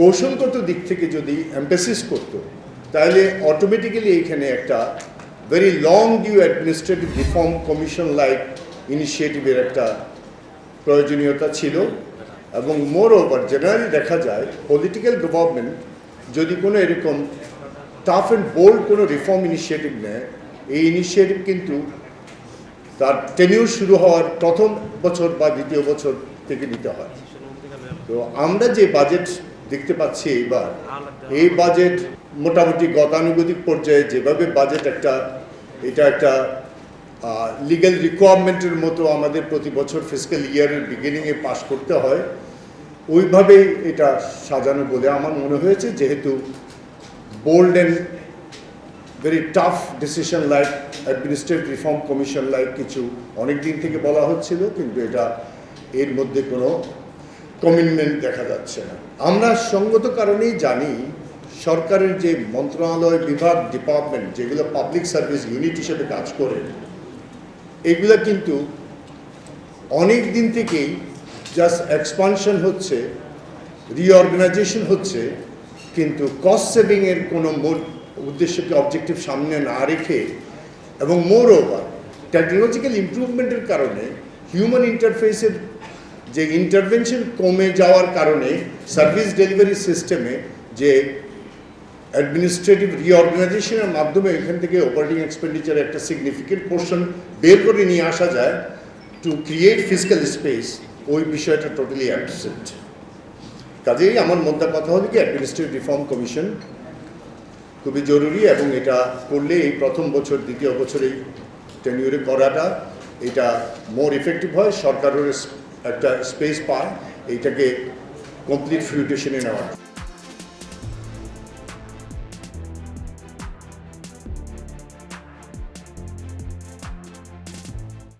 কৌশলগত দিক থেকে যদি এমপেসিস করতো, তাহলে অটোমেটিক্যালি এখানে একটা very long due administrative reform commission like ইনিশিয়েটিভের একটা প্রয়োজনীয়তা ছিল। এবং মোর ওভার জেনারেলি দেখা যায় পলিটিক্যাল গভর্নমেন্ট যদি কোনো এরকম টাফ অ্যান্ড বোল্ড কোনো রিফর্ম ইনিশিয়েটিভ নেয়, এই ইনিশিয়েটিভ কিন্তু তার টেনিউর শুরু হওয়ার প্রথম বছর বা দ্বিতীয় বছর থেকে নিতে হয়। তো আমরা যে বাজেট দেখতে পাচ্ছি এইবার। এই বাজেট মোটামুটি গতানুগতিক পর্যায়ে যেভাবে বাজেট একটা, এটা একটা লিগ্যাল রিকোয়ারমেন্টের মতো আমাদের প্রতি বছর ফিজিক্যাল ইয়ারের বিগিনিংয়ে পাশ করতে হয়, ওইভাবেই এটা সাজানো বলে আমার মনে হয়েছে। যেহেতু bold and very tough decision like administrative reform commission like কিছু অনেক দিন থেকে বলা হচ্ছিল, কিন্তু এটা এর মধ্যে কোনো কমিটমেন্ট দেখা যাচ্ছে না। আমরা সঙ্গত কারণেই জানি সরকারের যে মন্ত্রণালয় বিভাগ ডিপার্টমেন্ট যেগুলো পাবলিক সার্ভিস ইউনিট হিসেবে কাজ করে, এগুলো কিন্তু অনেক দিন থেকেই জাস্ট এক্সপানশন হচ্ছে রিঅর্গানাইজেশন হচ্ছে, কিন্তু কস্ট সেভিংয়ের কোনো মূল উদ্দেশ্যকে অবজেক্টিভ সামনে না রেখে এবং মোর ওভার টেকনোলজিক্যাল ইমপ্রুভমেন্টের কারণে হিউম্যান ইন্টারফেসের যে ইন্টারভেনশন কমে যাওয়ার কারণে সার্ভিস ডেলিভারি সিস্টেমে যে অ্যাডমিনিস্ট্রেটিভ রিঅর্গানাইজেশনের মাধ্যমে এখান থেকে অপারেটিং এক্সপেন্ডিচার একটা সিগনিফিকেন্ট পোর্শন বের করে নিয়ে আসা যায় টু ক্রিয়েট ফিজিক্যাল স্পেস ওই বিষয়টা টোটালি অ্যাবসেন্ট কাজেই আমার মধ্যে কথা হলো কি অ্যাডমিনিস্ট্রেটিভ রিফর্ম কমিশন খুবই জরুরি এবং এটা করলে এই প্রথম বছর, দ্বিতীয় বছরেই টেনিউরে করাটা, এটা মোর ইফেক্টিভ হয়। সরকারের একটা স্পেস পায় এইটাকে কমপ্লিট ফিউটেশনে নেওয়ার